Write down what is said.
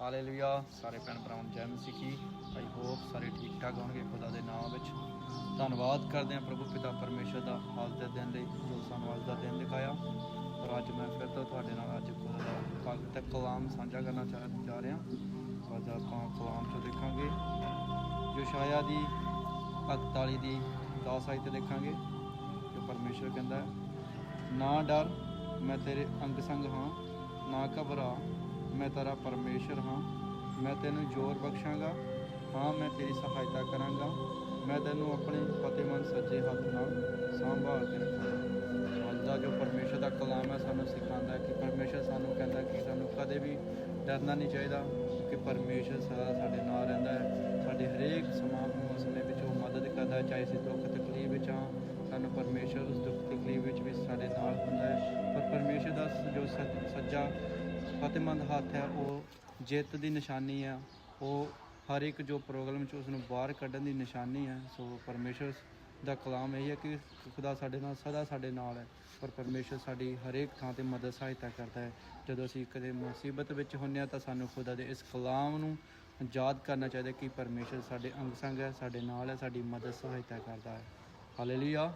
Hallelujah. ਸਾਰੇ ਭੈਣ ਭਰਾਵਾਂ ਨੂੰ ਜੈ ਮਸੀਹ। ਕੀ ਆਈ ਹੋਪ ਸਾਰੇ ਠੀਕ ਠਾਕ ਹੋਣਗੇ ਖੁਦਾ ਦੇ ਨਾਮ ਵਿੱਚ। ਧੰਨਵਾਦ ਕਰਦੇ ਹਾਂ ਪ੍ਰਭੂ ਪਿਤਾ ਪਰਮੇਸ਼ਰ ਦਾ ਹਾਲ ਦੇ ਦਿਨ ਲਈ ਜੋ ਸਾਨੂੰ ਅੱਜ ਦਾ ਦਿਨ ਦਿਖਾਇਆ। ਔਰ ਅੱਜ ਮੈਂ ਫਿਰ ਤੋਂ ਤੁਹਾਡੇ ਨਾਲ ਅੱਜ ਖੁਦਾ ਦਾ ਭਗਤ ਕਲਾਮ ਸਾਂਝਾ ਕਰਨਾ ਚਾਹ, ਜਾ ਰਿਹਾ। ਅੱਜ ਆਪਾਂ ਕਲਾਮ ਚੋਂ ਦੇਖਾਂਗੇ। ਯੋਸ਼ਾਇਆ ਦੀ 41 ਦੀ 10 ਆਇਤ ਦੇਖਾਂਗੇ, ਜੋ ਪਰਮੇਸ਼ਰ ਕਹਿੰਦਾ ਨਾ ਡਰ, ਮੈਂ ਤੇਰੇ ਅੰਗ ਸੰਗ ਹਾਂ, ਨਾ ਘਬਰਾ ਮੈਂ ਤੇਰਾ ਪਰਮੇਸ਼ਰ ਹਾਂ। ਮੈਂ ਤੈਨੂੰ ਜ਼ੋਰ ਬਖਸ਼ਾਂਗਾ। ਹਾਂ, ਮੈਂ ਤੇਰੀ ਸਹਾਇਤਾ ਕਰਾਂਗਾ। ਮੈਂ ਤੈਨੂੰ ਆਪਣੇ ਫਤਿਹਮੰਦ ਸੱਜੇ ਹੱਥ ਨਾਲ ਸੰਭਾਲ ਕੇ ਰੱਖਾਂਗਾ। ਅੱਜ ਦਾ ਜੋ ਪਰਮੇਸ਼ਰ ਦਾ ਕਲਾਮ ਹੈ, ਸਾਨੂੰ ਸਿਖਾਉਂਦਾ ਹੈ ਕਿ ਪਰਮੇਸ਼ਰ ਸਾਨੂੰ ਕਹਿੰਦਾ ਕਿ ਸਾਨੂੰ ਕਦੇ ਵੀ ਡਰਨਾ ਨਹੀਂ ਚਾਹੀਦਾ ਕਿ ਪਰਮੇਸ਼ਰ ਸਦਾ ਸਾਡੇ ਨਾਲ ਰਹਿੰਦਾ ਹੈ। ਸਾਡੇ ਹਰੇਕ ਸਮਾਂ ਮਸਲੇ ਵਿੱਚ ਉਹ ਮਦਦ ਕਰਦਾ ਹੈ, ਚਾਹੇ ਅਸੀਂ ਦੁੱਖ ਤਕਲੀਫ ਵਿੱਚ ਹਾਂ, ਸਾਨੂੰ ਪਰਮੇਸ਼ਰ ਉਸ ਦੁੱਖ ਤਕਲੀਫ ਵਿੱਚ ਵੀ ਸਾਡੇ ਨਾਲ ਹੁੰਦਾ ਹੈ। ਪਰ ਪਰਮੇਸ਼ਰ ਦਾ ਜੋ ਸੱਜ- ਸੱਜਾ ਫਤਿਹਮੰਦ ਹੱਥ ਹੈ, ਉਹ ਜਿੱਤ ਦੀ ਨਿਸ਼ਾਨੀ ਹੈ। ਉਹ ਹਰ ਇੱਕ ਜੋ ਪ੍ਰੋਬਲਮ ਚ ਉਸ ਨੂੰ ਬਾਹਰ ਕੱਢਣ ਦੀ ਨਿਸ਼ਾਨੀ ਹੈ, ਸੋ ਪਰਮੇਸ਼ਰ ਦਾ ਕਲਾਮ ਇਹ ਹੈ ਕਿ ਖੁਦਾ ਸਾਡੇ ਨਾਲ, ਸਦਾ ਸਾਡੇ ਨਾਲ ਹੈ ਪਰ ਪਰਮੇਸ਼ਰ ਸਾਡੀ ਹਰੇਕ ਥਾਂ ਤੇ ਮਦਦ ਸਹਾਇਤਾ ਕਰਦਾ ਹੈ। ਜਦੋਂ ਅਸੀਂ ਕਦੇ ਮੁਸੀਬਤ ਵਿੱਚ ਹੁੰਨੇ ਆ ਤਾਂ ਸਾਨੂੰ ਖੁਦਾ ਦੇ ਇਸ ਕਲਾਮ ਨੂੰ ਯਾਦ ਕਰਨਾ ਚਾਹੀਦਾ ਕਿ ਪਰਮੇਸ਼ਰ ਸਾਡੇ ਅੰਗ ਸੰਗ ਹੈ, ਸਾਡੇ ਨਾਲ ਹੈ, ਸਾਡੀ ਮਦਦ ਸਹਾਇਤਾ ਕਰਦਾ ਹੈ। ਹਾਲੇਲੂਇਆ